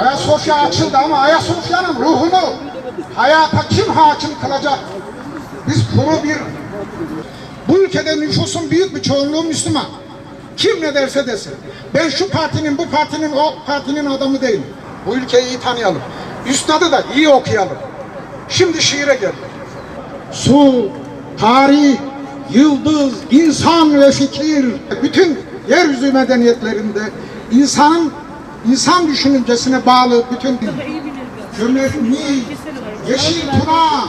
Ayasofya açıldı ama Ayasofya'nın ruhunu hayata kim hakim kılacak? Biz kuru bir bu ülkede nüfusun büyük bir çoğunluğu Müslüman. Kim ne derse desin. Ben şu partinin, bu partinin, o partinin adamı değilim. Bu ülkeyi iyi tanıyalım. Üstadı da iyi okuyalım. Şimdi şiire gel. Su, tarih, yıldız, insan ve fikir. Bütün yeryüzü medeniyetlerinde insanın insan düşüncesine bağlı bütün cömert Nil, Yeşil Tuna,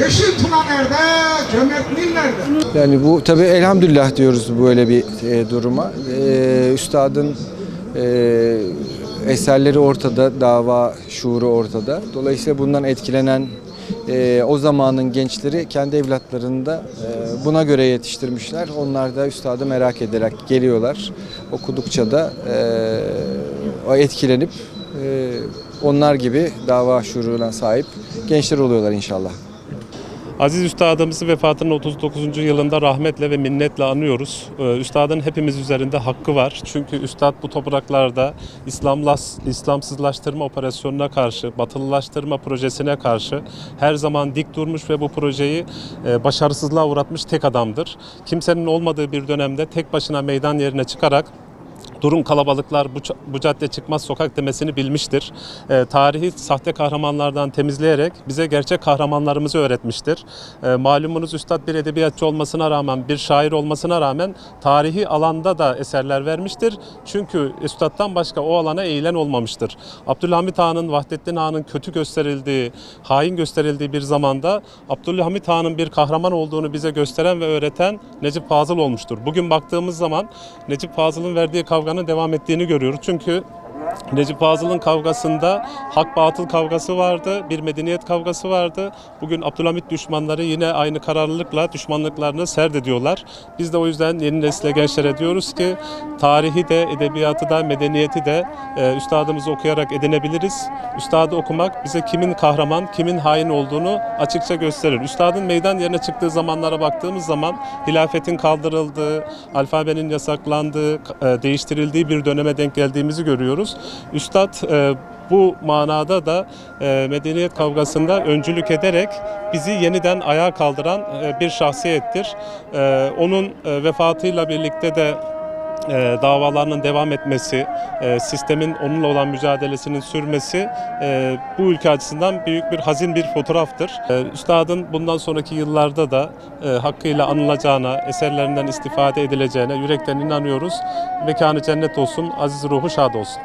Yeşil Tuna nerede? Cömert nerede? Yani bu tabi elhamdülillah diyoruz böyle bir e, duruma. E, üstadın e, eserleri ortada, dava şuuru ortada. Dolayısıyla bundan etkilenen e, o zamanın gençleri kendi evlatlarını da e, buna göre yetiştirmişler. Onlar da üstadı merak ederek geliyorlar. Okudukça da e, o etkilenip e, onlar gibi dava şuuruna sahip gençler oluyorlar inşallah. Aziz Üstadımızı vefatının 39. yılında rahmetle ve minnetle anıyoruz. Ee, Üstadın hepimiz üzerinde hakkı var. Çünkü Üstad bu topraklarda İslamlas, İslamsızlaştırma operasyonuna karşı, batılılaştırma projesine karşı her zaman dik durmuş ve bu projeyi e, başarısızlığa uğratmış tek adamdır. Kimsenin olmadığı bir dönemde tek başına meydan yerine çıkarak Durun kalabalıklar bu, bu cadde çıkmaz sokak demesini bilmiştir. Ee, tarihi sahte kahramanlardan temizleyerek bize gerçek kahramanlarımızı öğretmiştir. Ee, malumunuz Üstad bir edebiyatçı olmasına rağmen, bir şair olmasına rağmen tarihi alanda da eserler vermiştir. Çünkü Üstad'dan başka o alana eğilen olmamıştır. Abdülhamit Han'ın, Vahdettin Han'ın kötü gösterildiği, hain gösterildiği bir zamanda Abdülhamit Han'ın bir kahraman olduğunu bize gösteren ve öğreten Necip Fazıl olmuştur. Bugün baktığımız zaman Necip Fazıl'ın verdiği kavganın devam ettiğini görüyoruz. Çünkü Necip Fazıl'ın kavgasında hak batıl kavgası vardı, bir medeniyet kavgası vardı. Bugün Abdülhamit düşmanları yine aynı kararlılıkla düşmanlıklarını serdediyorlar. Biz de o yüzden yeni nesile gençlere diyoruz ki tarihi de, edebiyatı da, medeniyeti de e, üstadımızı okuyarak edinebiliriz. Üstadı okumak bize kimin kahraman, kimin hain olduğunu açıkça gösterir. Üstadın meydan yerine çıktığı zamanlara baktığımız zaman hilafetin kaldırıldığı, alfabenin yasaklandığı, e, değiştirildiği bir döneme denk geldiğimizi görüyoruz. Üstad e, bu manada da e, medeniyet kavgasında öncülük ederek bizi yeniden ayağa kaldıran e, bir şahsiyettir. E, onun e, vefatıyla birlikte de e, davalarının devam etmesi, e, sistemin onunla olan mücadelesinin sürmesi e, bu ülke açısından büyük bir hazin bir fotoğraftır. E, Üstadın bundan sonraki yıllarda da e, hakkıyla anılacağına, eserlerinden istifade edileceğine yürekten inanıyoruz. Mekanı cennet olsun, aziz ruhu şad olsun.